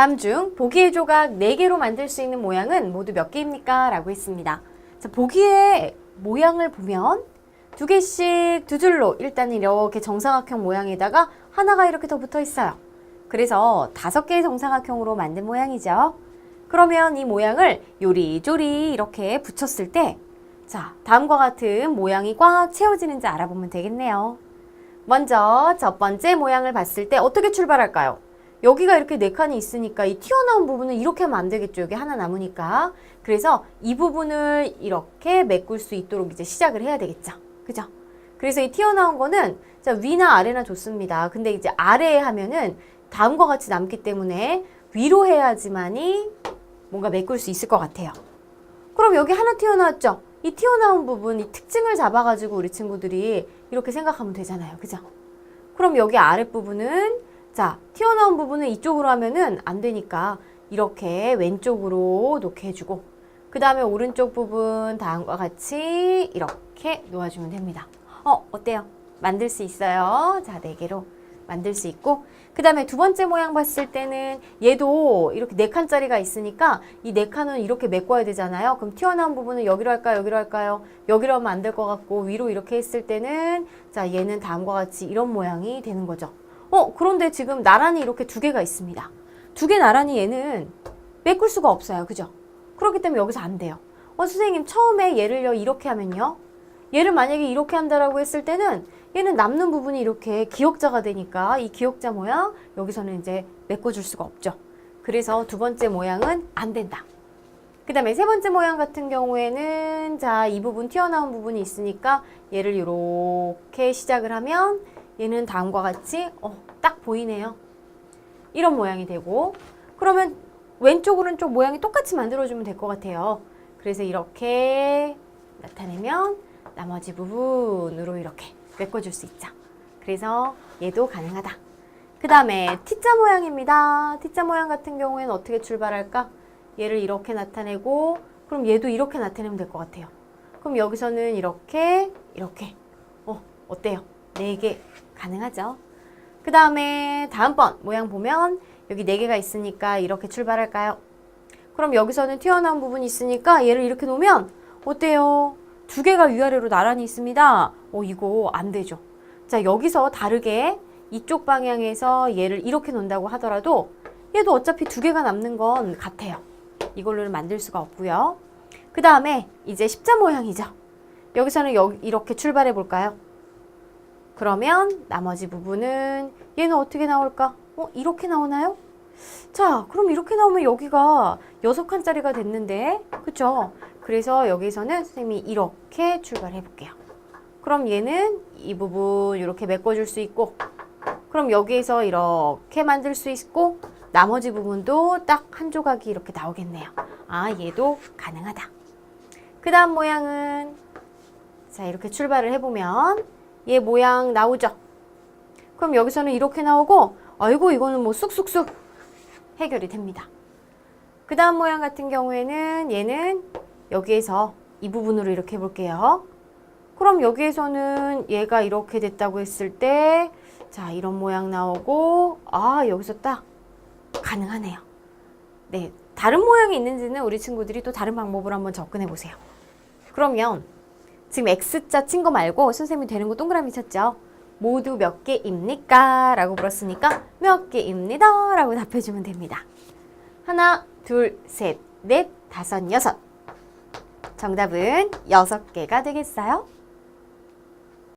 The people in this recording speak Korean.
다음 중 보기의 조각 4개로 만들 수 있는 모양은 모두 몇 개입니까? 라고 했습니다. 자, 보기의 모양을 보면 두 개씩 두 줄로 일단 이렇게 정사각형 모양에다가 하나가 이렇게 더 붙어 있어요. 그래서 다섯 개의 정사각형으로 만든 모양이죠. 그러면 이 모양을 요리조리 이렇게 붙였을 때 자, 다음과 같은 모양이 꽉 채워지는지 알아보면 되겠네요. 먼저 첫 번째 모양을 봤을 때 어떻게 출발할까요? 여기가 이렇게 네 칸이 있으니까 이 튀어나온 부분은 이렇게 하면 안 되겠죠. 여기 하나 남으니까. 그래서 이 부분을 이렇게 메꿀 수 있도록 이제 시작을 해야 되겠죠. 그죠? 그래서 이 튀어나온 거는 자, 위나 아래나 좋습니다. 근데 이제 아래에 하면은 다음과 같이 남기 때문에 위로 해야지만이 뭔가 메꿀 수 있을 것 같아요. 그럼 여기 하나 튀어나왔죠? 이 튀어나온 부분, 이 특징을 잡아가지고 우리 친구들이 이렇게 생각하면 되잖아요. 그죠? 그럼 여기 아랫부분은 자, 튀어나온 부분은 이쪽으로 하면은 안 되니까 이렇게 왼쪽으로 놓게 해주고 그 다음에 오른쪽 부분 다음과 같이 이렇게 놓아주면 됩니다. 어, 어때요? 만들 수 있어요. 자, 네 개로 만들 수 있고 그 다음에 두 번째 모양 봤을 때는 얘도 이렇게 네 칸짜리가 있으니까 이 네 칸은 이렇게 메꿔야 되잖아요. 그럼 튀어나온 부분은 여기로 할까요? 여기로 할까요? 여기로 하면 안 될 것 같고 위로 이렇게 했을 때는 자 얘는 다음과 같이 이런 모양이 되는 거죠. 어 그런데 지금 나란히 이렇게 두 개가 있습니다. 두 개 나란히 얘는 메꿀 수가 없어요. 그죠? 그렇기 때문에 여기서 안 돼요. 어 선생님 처음에 얘를요 이렇게 하면요. 얘를 만약에 이렇게 한다라고 했을 때는 얘는 남는 부분이 이렇게 기역자가 되니까 이 기역자 모양 여기서는 이제 메꿔줄 수가 없죠. 그래서 두 번째 모양은 안 된다. 그 다음에 세 번째 모양 같은 경우에는 자 이 부분 튀어나온 부분이 있으니까 얘를 이렇게 시작을 하면 얘는 다음과 같이 어, 딱 보이네요. 이런 모양이 되고 그러면 왼쪽 오른쪽 모양이 똑같이 만들어주면 될 것 같아요. 그래서 이렇게 나타내면 나머지 부분으로 이렇게 메꿔줄 수 있죠. 그래서 얘도 가능하다. 그 다음에 T자 모양입니다. T자 모양 같은 경우에는 어떻게 출발할까? 얘를 이렇게 나타내고 그럼 얘도 이렇게 나타내면 될 것 같아요. 그럼 여기서는 이렇게 이렇게 어 어때요? 네개 가능하죠. 그 다음에 다음번 모양 보면 여기 네 개가 있으니까 이렇게 출발할까요? 그럼 여기서는 튀어나온 부분이 있으니까 얘를 이렇게 놓으면 어때요? 두 개가 위아래로 나란히 있습니다. 어, 이거 안 되죠. 자, 여기서 다르게 이쪽 방향에서 얘를 이렇게 놓는다고 하더라도 얘도 어차피 두 개가 남는 건 같아요. 이걸로는 만들 수가 없고요. 그 다음에 이제 십자 모양이죠. 여기서는 여기 이렇게 출발해 볼까요? 그러면 나머지 부분은 얘는 어떻게 나올까? 어, 이렇게 나오나요? 자, 그럼 이렇게 나오면 여기가 여섯 칸짜리가 됐는데, 그쵸? 그래서 여기서는 선생님이 이렇게 출발해 볼게요. 그럼 얘는 이 부분 이렇게 메꿔줄 수 있고, 그럼 여기에서 이렇게 만들 수 있고, 나머지 부분도 딱 한 조각이 이렇게 나오겠네요. 아, 얘도 가능하다. 그 다음 모양은, 자, 이렇게 출발을 해보면, 얘 모양 나오죠? 그럼 여기서는 이렇게 나오고, 아이고, 이거는 뭐 쑥쑥쑥 해결이 됩니다. 그 다음 모양 같은 경우에는 얘는 여기에서 이 부분으로 이렇게 해볼게요. 그럼 여기에서는 얘가 이렇게 됐다고 했을 때, 자, 이런 모양 나오고, 아, 여기서 딱 가능하네요. 네. 다른 모양이 있는지는 우리 친구들이 또 다른 방법으로 한번 접근해 보세요. 그러면 지금 X자 친 거 말고 선생님이 되는 거 동그라미 쳤죠? 모두 몇 개입니까? 라고 물었으니까 몇 개입니다. 라고 답해주면 됩니다. 하나, 둘, 셋, 넷, 다섯, 여섯. 정답은 여섯 개가 되겠어요?